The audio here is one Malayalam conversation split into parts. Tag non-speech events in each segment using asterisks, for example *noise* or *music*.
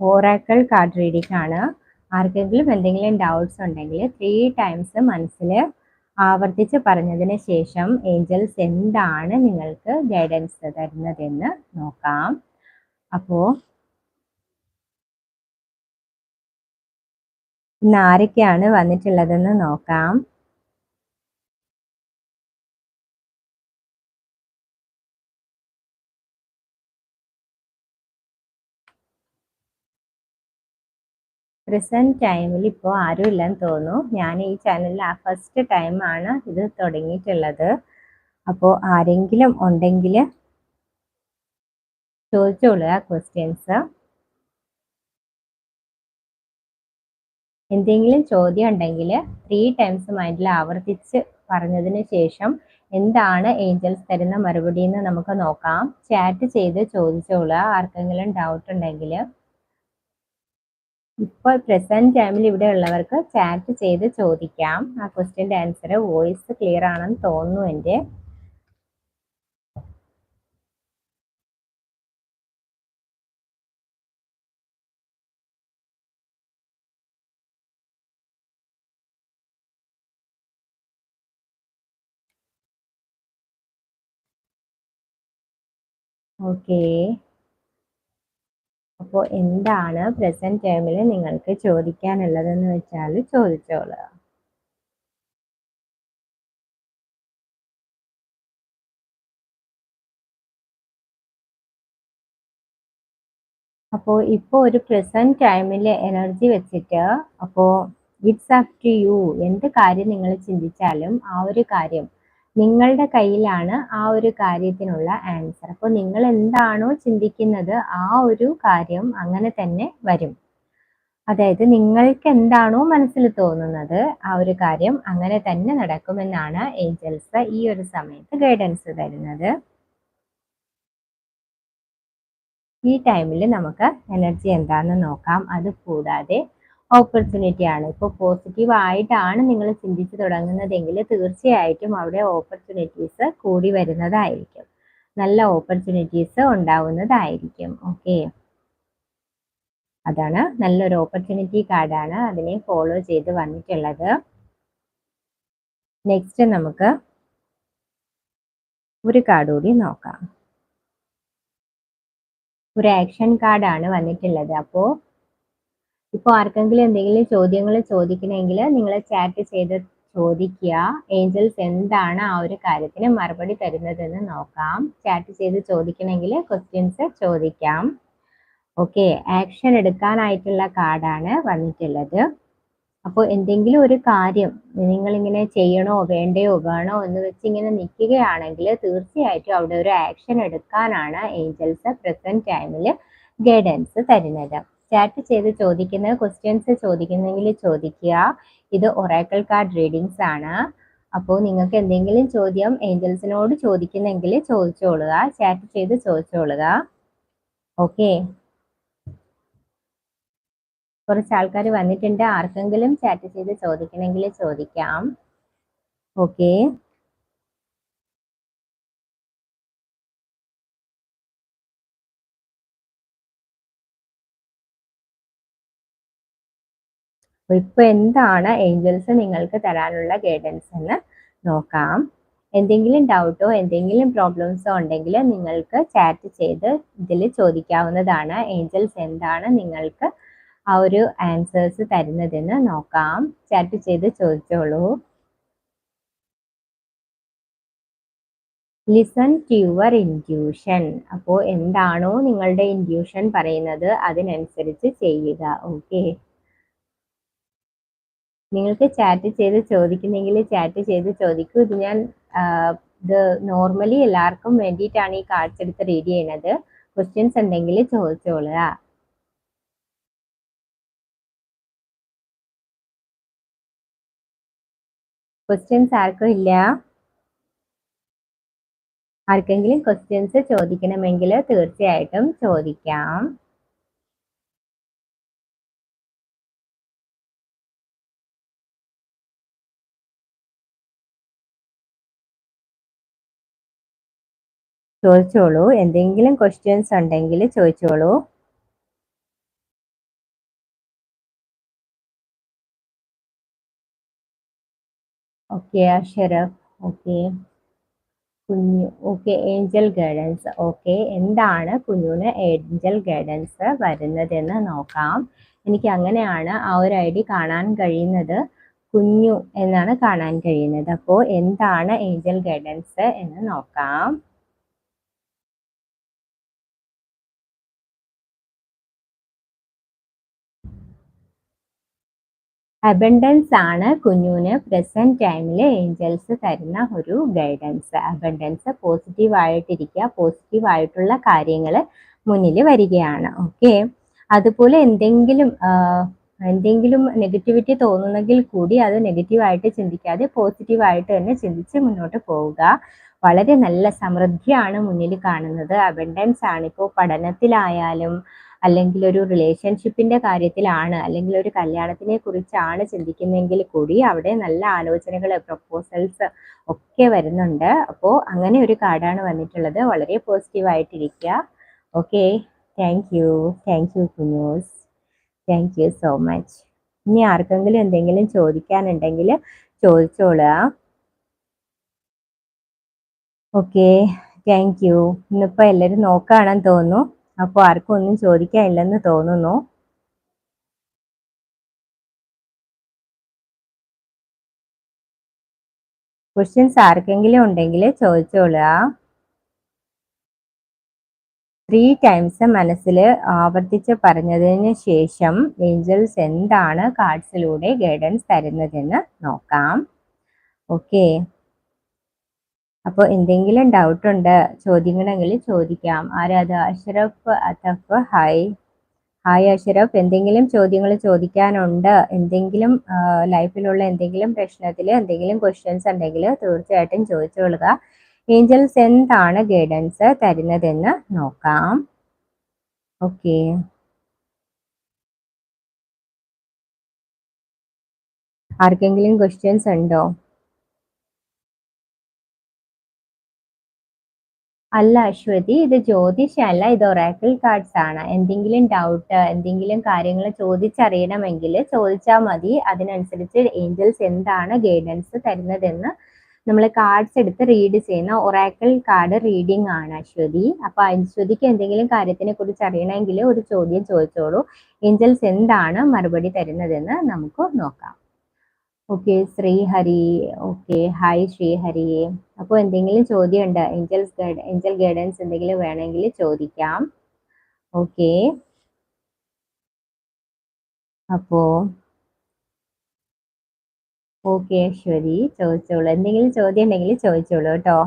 ഓറാക്കിൾ കാർഡ് റീഡിംഗ് ആണ് ആർക്കെങ്കിലും എന്തെങ്കിലും ഡൗട്ട്സ് ഉണ്ടെങ്കിൽ ത്രീ ടൈംസ് മനസ്സിൽ ആവർത്തിച്ച് പറഞ്ഞതിന് ശേഷം ഏഞ്ചൽസ് എന്താണ് നിങ്ങൾക്ക് ഗൈഡൻസ് തരുന്നതെന്ന് നോക്കാം. അപ്പോൾ ഇന്ന് ആരൊക്കെയാണ് വന്നിട്ടുള്ളതെന്ന് നോക്കാം. പ്രസന്റ് ടൈമിൽ ഇപ്പോൾ ആരും ഇല്ലെന്ന് തോന്നുന്നു. ഞാൻ ഈ ചാനലിൽ ആ ഫസ്റ്റ് ടൈമാണ് ഇത് തുടങ്ങിയിട്ടുള്ളത്. അപ്പോൾ ആരെങ്കിലും ഉണ്ടെങ്കിൽ ചോദിച്ചോളുക ക്വസ്റ്റ്യൻസ് എന്തെങ്കിലും ചോദ്യം ഉണ്ടെങ്കിൽ ത്രീ ടൈംസ് മൈൻഡിൽ ആവർത്തിച്ച് പറഞ്ഞതിന് ശേഷം എന്താണ് ഏഞ്ചൽസ് തരുന്ന മറുപടി എന്ന് നമുക്ക് നോക്കാം. ചാറ്റ് ചെയ്ത് ചോദിച്ചോളൂ. ആർക്കെങ്കിലും ഡൗട്ട് ഉണ്ടെങ്കിൽ ഇപ്പോൾ പ്രസന്റ് ടൈമിൽ ഇവിടെ ഉള്ളവർക്ക് ചാറ്റ് ചെയ്ത് ചോദിക്കാം. ആ ക്വസ്റ്റ്യന്റെ ആൻസർ വോയിസ് ക്ലിയർ ആണെന്ന് തോന്നുന്നു എന്റെ. ഓക്കേ അപ്പോൾ എന്താണ് പ്രസന്റ് ടൈമിൽ നിങ്ങൾക്ക് ചോദിക്കാനുള്ളതെന്ന് വെച്ചാൽ ചോദിച്ചോളുക അപ്പോൾ ഇപ്പോൾ ഒരു പ്രസന്റ് ടൈമിൽ എനർജി വെച്ചിട്ട് അപ്പോൾ ഇറ്റ്സ് അപ് ടു യു എന്ത് കാര്യം നിങ്ങൾ ചിന്തിച്ചാലും ആ ഒരു കാര്യം നിങ്ങളുടെ കയ്യിലാണ് ആ ഒരു കാര്യത്തിനുള്ള ആൻസർ അപ്പോൾ നിങ്ങൾ എന്താണോ ചിന്തിക്കുന്നത് ആ ഒരു കാര്യം അങ്ങനെ തന്നെ വരും. അതായത് നിങ്ങൾക്ക് എന്താണോ മനസ്സിൽ തോന്നുന്നത് ആ ഒരു കാര്യം അങ്ങനെ തന്നെ നടക്കുമെന്നാണ് ഏഞ്ചൽസ് ഈ ഒരു സമയത്ത് ഗൈഡൻസ് തരുന്നത്. ഈ ടൈമിൽ നമുക്ക് എനർജി എന്താണെന്ന് നോക്കാം. അത് കൂടാതെ ഓപ്പർച്യൂണിറ്റി ആണ്. ഇപ്പോൾ പോസിറ്റീവ് ആയിട്ടാണ് നിങ്ങൾ ചിന്തിച്ചു തുടങ്ങുന്നതെങ്കിൽ തീർച്ചയായിട്ടും അവിടെ ഓപ്പർച്യൂണിറ്റീസ് കൂടി വരുന്നതായിരിക്കും. നല്ല ഓപ്പർച്യൂണിറ്റീസ് ഉണ്ടാവുന്നതായിരിക്കും. ഓക്കെ അതാണ് നല്ലൊരു ഓപ്പർച്യൂണിറ്റി കാർഡാണ് അതിനെ ഫോളോ ചെയ്ത് വന്നിട്ടുള്ളത്. നെക്സ്റ്റ് നമുക്ക് ഒരു കാർഡ് കൂടി നോക്കാം. ഒരു ആക്ഷൻ കാർഡാണ് വന്നിട്ടുള്ളത്. അപ്പോൾ ഇപ്പോൾ ആർക്കെങ്കിലും എന്തെങ്കിലും ചോദ്യങ്ങൾ ചോദിക്കണമെങ്കിൽ നിങ്ങൾ ചാറ്റ് ചെയ്ത് ചോദിക്കുക. ഏഞ്ചൽസ് എന്താണ് ആ ഒരു കാര്യത്തിന് മറുപടി തരുന്നതെന്ന് നോക്കാം. ചാറ്റ് ചെയ്ത് ചോദിക്കണമെങ്കിൽ ക്വസ്റ്റ്യൻസ് ചോദിക്കാം. ഓക്കെ ആക്ഷൻ എടുക്കാനായിട്ടുള്ള കാർഡാണ് വന്നിട്ടുള്ളത്. അപ്പോൾ എന്തെങ്കിലും ഒരു കാര്യം നിങ്ങളിങ്ങനെ ചെയ്യണോ വേണ്ടയോ വേണോ എന്ന് വെച്ച് ഇങ്ങനെ നിൽക്കുകയാണെങ്കിൽ തീർച്ചയായിട്ടും അവിടെ ഒരു ആക്ഷൻ എടുക്കാനാണ് ഏഞ്ചൽസ് പ്രസന്റ് ടൈമിൽ ഗൈഡൻസ് തരുന്നത്. ചാറ്റ് ചെയ്ത് ചോദിക്കുന്ന ക്വസ്റ്റ്യൻസ് ചോദിക്കുന്നെങ്കിൽ ചോദിക്കുക. ഇത് ഒറാക്കൽ കാർഡ് റീഡിങ്സ് ആണ്. അപ്പോൾ നിങ്ങൾക്ക് എന്തെങ്കിലും ചോദ്യം ഏഞ്ചൽസിനോട് ചോദിക്കുന്നെങ്കിൽ ചോദിച്ചോളുക. ചാറ്റ് ചെയ്ത് ചോദിച്ചോളുക. ഓക്കെ കുറച്ച് ആൾക്കാർ വന്നിട്ടുണ്ട്. ആർക്കെങ്കിലും ചാറ്റ് ചെയ്ത് ചോദിക്കണമെങ്കിൽ ചോദിക്കാം. ഓക്കെ ഇപ്പൊ എന്താണ് ഏഞ്ചൽസ് നിങ്ങൾക്ക് തരാനുള്ള ഗൈഡൻസ് എന്ന് നോക്കാം. എന്തെങ്കിലും ഡൗട്ടോ എന്തെങ്കിലും പ്രോബ്ലംസോ ഉണ്ടെങ്കിൽ നിങ്ങൾക്ക് ചാറ്റ് ചെയ്ത് ഇതിൽ ചോദിക്കാവുന്നതാണ്. ഏഞ്ചൽസ് എന്താണ് നിങ്ങൾക്ക് ആ ഒരു ആൻസേഴ്സ് തരുന്നതെന്ന് നോക്കാം. ചാറ്റ് ചെയ്ത് ചോദിച്ചോളൂ. ലിസൺ ടു യുവർ ഇൻഡ്യൂഷൻ അപ്പോൾ എന്താണോ നിങ്ങളുടെ ഇൻഡ്യൂഷൻ പറയുന്നത് അതിനനുസരിച്ച് ചെയ്യുക. ഓക്കെ നിങ്ങൾക്ക് ചാറ്റ് ചെയ്ത് ചോദിക്കുന്നെങ്കിൽ ചാറ്റ് ചെയ്ത് ചോദിക്കൂ. ഇത് ഞാൻ ഇത് നോർമലി എല്ലാവർക്കും വേണ്ടിയിട്ടാണ് ഈ കാർഡ്സ് എടുത്ത് റീഡ് ചെയ്യുന്നത് ക്വസ്റ്റ്യൻസ് ഉണ്ടെങ്കിൽ ചോദിച്ചോളുക. ക്വസ്റ്റ്യൻസ് ആർക്കും ഇല്ല. ആർക്കെങ്കിലും ക്വസ്റ്റ്യൻസ് ചോദിക്കണമെങ്കിൽ തീർച്ചയായിട്ടും ചോദിക്കാം. ചോദിച്ചോളൂ. എന്തെങ്കിലും ക്വസ്റ്റ്യൻസ് ഉണ്ടെങ്കിൽ ചോദിച്ചോളൂ. ഓക്കെ അഷറഫ് ഓക്കെ കുഞ്ഞു. ഓക്കെ ഏഞ്ചൽ ഗൈഡൻസ് ഓക്കെ എന്താണ് കുഞ്ഞുന് ഏഞ്ചൽ ഗൈഡൻസ് വരുന്നതെന്ന് നോക്കാം. എനിക്ക് അങ്ങനെയാണ് ആ ഒരു ഐ ഡി കാണാൻ കഴിയുന്നത്. കുഞ്ഞു എന്നാണ് കാണാൻ കഴിയുന്നത്. അപ്പോൾ എന്താണ് ഏഞ്ചൽ ഗൈഡൻസ് എന്ന് നോക്കാം. അബൻഡൻസ് ആണ് കുഞ്ഞുവിന് പ്രസന്റ് ടൈമിൽ ഏഞ്ചൽസ് തരുന്ന ഒരു ഗൈഡൻസ് അബണ്ടൻസ് പോസിറ്റീവ് ആയിട്ടിരിക്കുക പോസിറ്റീവ് ആയിട്ടുള്ള കാര്യങ്ങൾ മുന്നിൽ വരികയാണ്. ഓക്കെ അതുപോലെ എന്തെങ്കിലും എന്തെങ്കിലും നെഗറ്റിവിറ്റി തോന്നുന്നെങ്കിൽ കൂടി അത് നെഗറ്റീവായിട്ട് ചിന്തിക്കാതെ പോസിറ്റീവായിട്ട് തന്നെ ചിന്തിച്ച് മുന്നോട്ട് പോവുക. വളരെ നല്ല സമൃദ്ധിയാണ് മുന്നിൽ കാണുന്നത്. അബണ്ടൻസ് ആണ്. ഇപ്പോൾ പഠനത്തിലായാലും അല്ലെങ്കിൽ ഒരു റിലേഷൻഷിപ്പിന്റെ കാര്യത്തിലാണ് അല്ലെങ്കിൽ ഒരു കല്യാണത്തിനെ കുറിച്ചാണ് ചിന്തിക്കുന്നതെങ്കിൽ കൂടി അവിടെ നല്ല ആലോചനകൾ പ്രപ്പോസൽസ് ഒക്കെ വരുന്നുണ്ട്. അപ്പോൾ അങ്ങനെ ഒരു കാർഡാണ് വന്നിട്ടുള്ളത്. വളരെ പോസിറ്റീവ് ആയിട്ടിരിക്കുക okay thank you thank you കുഞ്ഞൂസ് thank you so much ഇനി ആർക്കെങ്കിലും എന്തെങ്കിലും ചോദിക്കാനുണ്ടെങ്കിൽ ചോദിച്ചോളുക ഓക്കെ താങ്ക് യു ഇന്നിപ്പോൾ എല്ലാവരും നോക്കുകയാണെന്ന് തോന്നുന്നു. അപ്പോൾ ആർക്കും ഒന്നും ചോദിക്കാനില്ലെന്ന് തോന്നുന്നു. ക്വസ്റ്റ്യൻസ് ആർക്കെങ്കിലും ഉണ്ടെങ്കിൽ ചോദിച്ചോളുക. ത്രീ ടൈംസ് മനസ്സിൽ ആവർത്തിച്ച് പറഞ്ഞതിന് ശേഷം ഏഞ്ചൽസ് എന്താണ് കാർഡ്സിലൂടെ ഗൈഡൻസ് തരുന്നതെന്ന് നോക്കാം. ഓക്കെ അപ്പോൾ എന്തെങ്കിലും ഡൗട്ട് ഉണ്ട്? ചോദ്യങ്ങളെങ്കിൽ ചോദിക്കാം. ആരാത് അഷറഫ് അതഫ് ഹായ്. ഹായ് അഷറഫ്. എന്തെങ്കിലും ചോദ്യങ്ങൾ ചോദിക്കാനുണ്ട്? എന്തെങ്കിലും ലൈഫിലുള്ള എന്തെങ്കിലും പ്രശ്നത്തിൽ എന്തെങ്കിലും ക്വസ്റ്റ്യൻസ് ഉണ്ടെങ്കിൽ തീർച്ചയായിട്ടും ചോദിച്ചുകൊള്ളുക ഏഞ്ചൽസ് എന്താണ് ഗൈഡൻസ് തരുന്നതെന്ന് നോക്കാം. ഓക്കെ ആർക്കെങ്കിലും ക്വസ്റ്റ്യൻസ് ഉണ്ടോ? അല്ല അശ്വതി ഇത് ജ്യോതിഷല്ല ഇത് ഒറാക്കിൾ കാർഡ്സ് ആണ്. എന്തെങ്കിലും ഡൗട്ട് എന്തെങ്കിലും കാര്യങ്ങൾ ചോദിച്ചറിയണമെങ്കിൽ ചോദിച്ചാൽ മതി. അതിനനുസരിച്ച് ഏഞ്ചൽസ് എന്താണ് ഗൈഡൻസ് തരുന്നതെന്ന് നമ്മൾ കാർഡ്സ് എടുത്ത് റീഡ് ചെയ്യുന്ന ഒറാക്കിൾ കാർഡ് റീഡിംഗ് ആണ് അശ്വതി. അപ്പൊ അശ്വതിക്ക് എന്തെങ്കിലും കാര്യത്തിനെ കുറിച്ച് അറിയണമെങ്കിൽ ഒരു ചോദ്യം ചോദിച്ചോളൂ. ഏഞ്ചൽസ് എന്താണ് മറുപടി തരുന്നതെന്ന് നമുക്ക് നോക്കാം. Okay Srihari okay hi Srihari. അപ്പോൾ എന്തെങ്കിലും ചോദ്യം ഉണ്ട് ഏഞ്ചൽസ് ഗൈഡ് ഏഞ്ചൽ ഗൈഡൻസ് എന്തെങ്കിലും വേണമെങ്കിൽ ചോദിക്കാം. ഓക്കെ. അപ്പോ ഓക്കെ അശ്വതി ചോദിച്ചോളൂ. എന്തെങ്കിലും ചോദ്യം ഉണ്ടെങ്കിൽ ചോദിച്ചോളൂ കേട്ടോ.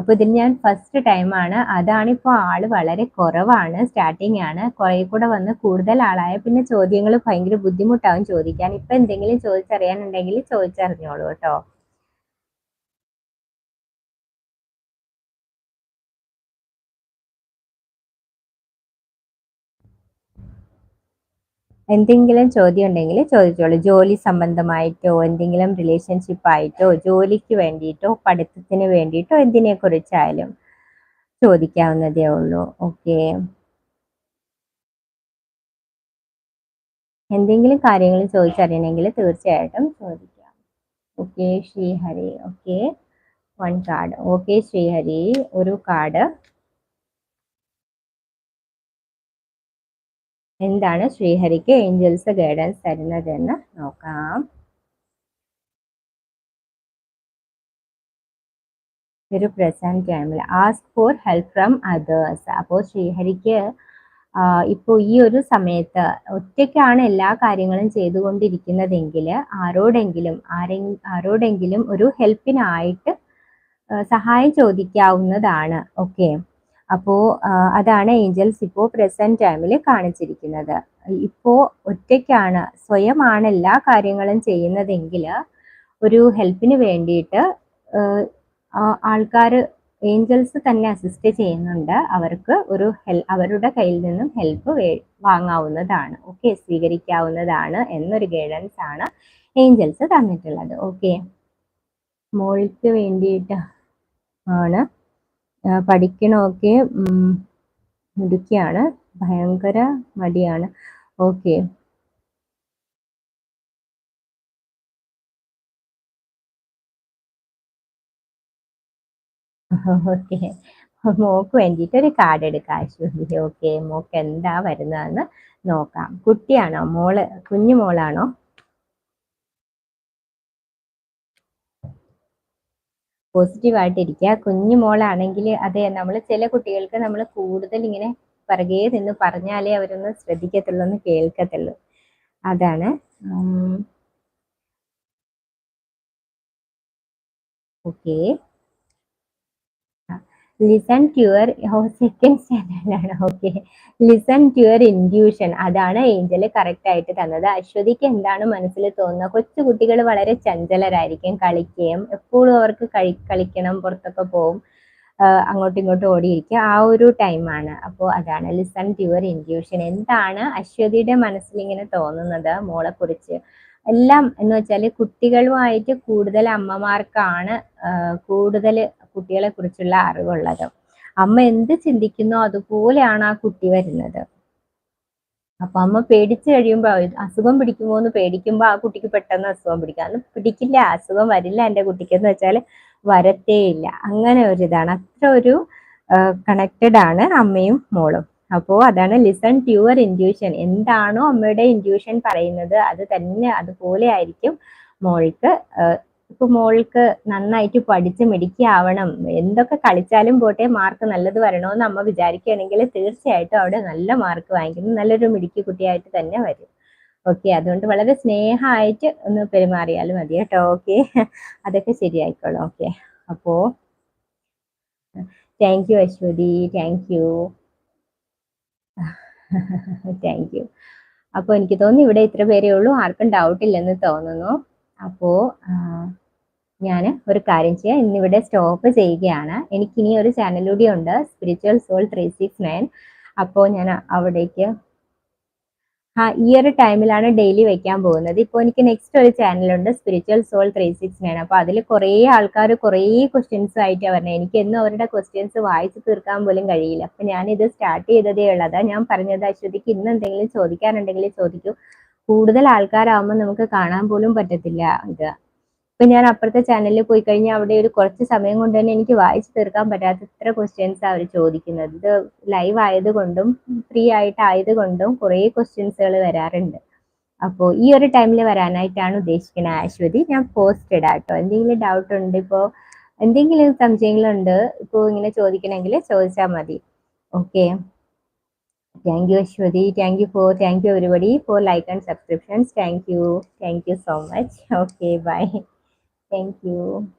അപ്പോൾ ഇതിന് ഞാൻ ഫസ്റ്റ് ടൈമാണ് അതാണിപ്പോൾ ആൾ വളരെ കുറവാണ് സ്റ്റാർട്ടിംഗ് ആണ്. കുറെ കൂടെ വന്ന് കൂടുതൽ ആളായ പിന്നെ ചോദ്യങ്ങൾ ഭയങ്കര ബുദ്ധിമുട്ടാവും ചോദിക്കാൻ. ഇപ്പൊ എന്തെങ്കിലും ചോദിച്ചറിയാനുണ്ടെങ്കിൽ ചോദിച്ചറിഞ്ഞോളൂ കേട്ടോ. എന്തെങ്കിലും ചോദ്യം ഉണ്ടെങ്കിൽ ചോദിച്ചോളൂ. ജോലി സംബന്ധമായിട്ടോ എന്തെങ്കിലും റിലേഷൻഷിപ്പ് ആയിട്ടോ ജോലിക്ക് വേണ്ടിയിട്ടോ പഠിത്തത്തിന് വേണ്ടിയിട്ടോ എന്തിനെ കുറിച്ചായാലും ചോദിക്കാവുന്നതേ ഉള്ളൂ. ഓക്കെ എന്തെങ്കിലും കാര്യങ്ങൾ ചോദിച്ചറിയണമെങ്കിൽ തീർച്ചയായിട്ടും ചോദിക്കാം. Okay Srihari. Okay one card okay Srihari. ഒരു കാർഡ് എന്താണ് ശ്രീഹരിക്ക് ഏഞ്ചൽസ് ഗൈഡൻസ് തരുന്നതെന്ന് നോക്കാം. ഒരു പ്രസന്റ് ടൈമിൽ ask for help from others അപ്പോൾ ശ്രീഹരിക്ക് ഇപ്പോൾ ഈ ഒരു സമയത്ത് ഒറ്റയ്ക്കാണ് എല്ലാ കാര്യങ്ങളും ചെയ്തുകൊണ്ടിരിക്കുന്നതെങ്കിൽ ആരോടെങ്കിലും ആരെ ആരോടെങ്കിലും ഒരു ഹെൽപ്പിനായിട്ട് സഹായം ചോദിക്കാവുന്നതാണ്. ഓക്കെ അപ്പോൾ അതാണ് ഏഞ്ചൽസ് ഇപ്പോ പ്രസന്റ് ടൈമിൽ കാണിച്ചിരിക്കുന്നത്. ഇപ്പോ ഒറ്റയ്ക്കാണ് സ്വയമാണ് എല്ലാ കാര്യങ്ങളും ചെയ്യുന്നതെങ്കിൽ ഒരു ഹെൽപ്പിന് വേണ്ടിയിട്ട് ആൾക്കാർ ഏഞ്ചൽസ് തന്നെ അസിസ്റ്റ് ചെയ്യുന്നുണ്ട്. അവർക്ക് ഒരു ഹെൽ അവരുടെ കയ്യിൽ നിന്നും ഹെൽപ്പ് വാങ്ങാവുന്നതാണ്. ഓക്കെ സ്വീകരിക്കാവുന്നതാണ് എന്നൊരു ഗൈഡൻസ് ആണ് ഏഞ്ചൽസ് തന്നിട്ടുള്ളത്. ഓക്കെ മോൾക്ക് വേണ്ടിയിട്ട് ആണ് പഠിക്കണമൊക്കെ മിടുക്കിയാണ്. ഭയങ്കര മടിയാണ്. ഓക്കെ. ഓക്കെ. മോക്ക് വേണ്ടിയിട്ട് ഒരു കാർഡ് എടുക്കാം അശ്വതി ഓക്കെ മോക്ക് എന്താ വരുന്നതെന്ന് നോക്കാം. കുട്ടിയാണോ? മോൾ കുഞ്ഞു മോളാണോ പോസിറ്റീവായിട്ടിരിക്കുക കുഞ്ഞു മോളാണെങ്കിൽ അതെ നമ്മൾ ചില കുട്ടികൾക്ക് നമ്മൾ കൂടുതൽ ഇങ്ങനെ പിറകെ നിന്ന് പറഞ്ഞാലേ അവരൊന്ന് ശ്രദ്ധിക്കത്തുള്ളൂ ഒന്ന് കേൾക്കത്തുള്ളൂ. അതാണ്. Okay listen to your second സ്റ്റാൻഡേർഡാണ് okay listen to your intuition അതാണ് ഏഞ്ചൽ കറക്റ്റ് ആയിട്ട് തന്നത്. അശ്വതിക്ക് എന്താണ് മനസ്സിൽ തോന്നുന്നത് കൊച്ചു കുട്ടികൾ വളരെ ചഞ്ചലരായിരിക്കും. കളിക്കുകയും എപ്പോഴും അവർക്ക് കളി കളിക്കണം പുറത്തൊക്കെ പോവും അങ്ങോട്ടും ഇങ്ങോട്ടും ഓടിയിരിക്കുക ആ ഒരു ടൈമാണ് അപ്പോൾ അതാണ് ലിസൺ ടു യുവർ ഇൻഡ്യൂഷൻ എന്താണ് അശ്വതിയുടെ മനസ്സിൽ ഇങ്ങനെ തോന്നുന്നത്? മോളെക്കുറിച്ച് എല്ലാം എന്ന് വെച്ചാൽ കുട്ടികളുമായിട്ട് കൂടുതൽ അമ്മമാർക്കാണ് കൂടുതൽ കുട്ടികളെ കുറിച്ചുള്ള അറിവുള്ളത്. അമ്മ എന്ത് ചിന്തിക്കുന്നോ അതുപോലെയാണ് ആ കുട്ടി വരുന്നത്. അപ്പൊ അമ്മ പേടിച്ചു കഴിയുമ്പോ അസുഖം പിടിക്കുമോ എന്ന് പേടിക്കുമ്പോ ആ കുട്ടിക്ക് പെട്ടെന്ന് അസുഖം പിടിക്കാം. അത് പിടിക്കില്ല അസുഖം വരില്ല എന്റെ കുട്ടിക്ക് എന്ന് വെച്ചാൽ വരത്തേ ഇല്ല. അങ്ങനെ ഒരു ഇതാണ്. അത്ര ഒരു കണക്റ്റഡ് ആണ് അമ്മയും മോളും. അപ്പോ അതാണ് ലിസൺ ടു യുവർ ഇൻഡ്യൂഷൻ എന്താണോ അമ്മയുടെ ഇൻഡ്യൂഷൻ പറയുന്നത് അത് തന്നെ അതുപോലെ ആയിരിക്കും മോൾക്ക് ഇപ്പൊ മോൾക്ക് നന്നായിട്ട് പഠിച്ച് മിടിക്കാവണം എന്തൊക്കെ കളിച്ചാലും പോട്ടെ മാർക്ക് നല്ലത് വരണമെന്ന് അമ്മ വിചാരിക്കുകയാണെങ്കിൽ തീർച്ചയായിട്ടും അവിടെ നല്ല മാർക്ക് വാങ്ങിക്കുന്നു. നല്ലൊരു മിടുക്കി കുട്ടിയായിട്ട് തന്നെ വരും. ഓക്കെ അതുകൊണ്ട് വളരെ സ്നേഹമായിട്ട് ഒന്ന് പെരുമാറിയാലും മതി കേട്ടോ. ഓക്കെ അതൊക്കെ ശരിയായിക്കോളും. ഓക്കെ അപ്പോ thank you Ashwathi thank you thank you അപ്പോൾ എനിക്ക് തോന്നുന്നു ഇവിടെ ഇത്ര പേരേ ഉള്ളൂ. ആർക്കും ഡൗട്ട് ഇല്ലെന്ന് തോന്നുന്നു. അപ്പോൾ ഞാൻ ഒരു കാര്യം ചെയ്യാം. ഇന്നിവിടെ സ്റ്റോപ്പ് ചെയ്യുകയാണ്. എനിക്കിനി ഒരു ചാനലൂടെ ഉണ്ട്. Spiritual soul three six nine അപ്പോൾ ഞാൻ അവിടേക്ക് ആ ഈ ഒരു ടൈമിലാണ് ഡെയിലി വെക്കാൻ പോകുന്നത്. ഇപ്പോൾ എനിക്ക് നെക്സ്റ്റ് ഒരു ചാനലുണ്ട് spiritual soul three six nine അപ്പോൾ അതിൽ കുറേ ആൾക്കാർ കുറേ ക്വസ്റ്റ്യൻസ് ആയിട്ടാണ് പറഞ്ഞത് എനിക്ക് എന്നും അവരുടെ ക്വസ്റ്റ്യൻസ് വായിച്ച് തീർക്കാൻ പോലും കഴിയില്ല. അപ്പം ഞാനിത് സ്റ്റാർട്ട് ചെയ്തതേ ഉള്ളതാണ് ഞാൻ പറഞ്ഞത്. അശ്വതിക്ക് ഇന്ന് എന്തെങ്കിലും ചോദിക്കാനുണ്ടെങ്കിൽ ചോദിക്കൂ. കൂടുതൽ ആൾക്കാരാകുമ്പോൾ നമുക്ക് കാണാൻ പോലും പറ്റത്തില്ല ഇത്. ഇപ്പൊ ഞാൻ അപ്പുറത്തെ ചാനലിൽ പോയി കഴിഞ്ഞാൽ അവിടെ ഒരു കുറച്ച് സമയം കൊണ്ട് തന്നെ എനിക്ക് വായിച്ചു തീർക്കാൻ പറ്റാത്ത ഇത്ര ക്വസ്റ്റ്യൻസ് അവർ ചോദിക്കുന്നത്. ഇത് ലൈവ് ആയതുകൊണ്ടും ഫ്രീ ആയിട്ട് ആയതുകൊണ്ടും കുറേ ക്വസ്റ്റ്യൻസുകൾ വരാറുണ്ട്. അപ്പോൾ ഈ ഒരു ടൈമിൽ വരാനായിട്ടാണ് ഉദ്ദേശിക്കുന്നത് അശ്വതി ഞാൻ പോസ്റ്റ് ഇടാം കേട്ടോ എന്തെങ്കിലും ഡൗട്ട് ഉണ്ട് ഇപ്പോൾ എന്തെങ്കിലും സംശയങ്ങളുണ്ട് ഇപ്പോൾ ഇങ്ങനെ ചോദിക്കണമെങ്കിൽ ചോദിച്ചാൽ മതി. Okay Thank you, Ashwati. Thank you for thank you everybody for like and subscriptions. Thank you. Thank you so much. *laughs* Okay, bye. Thank you.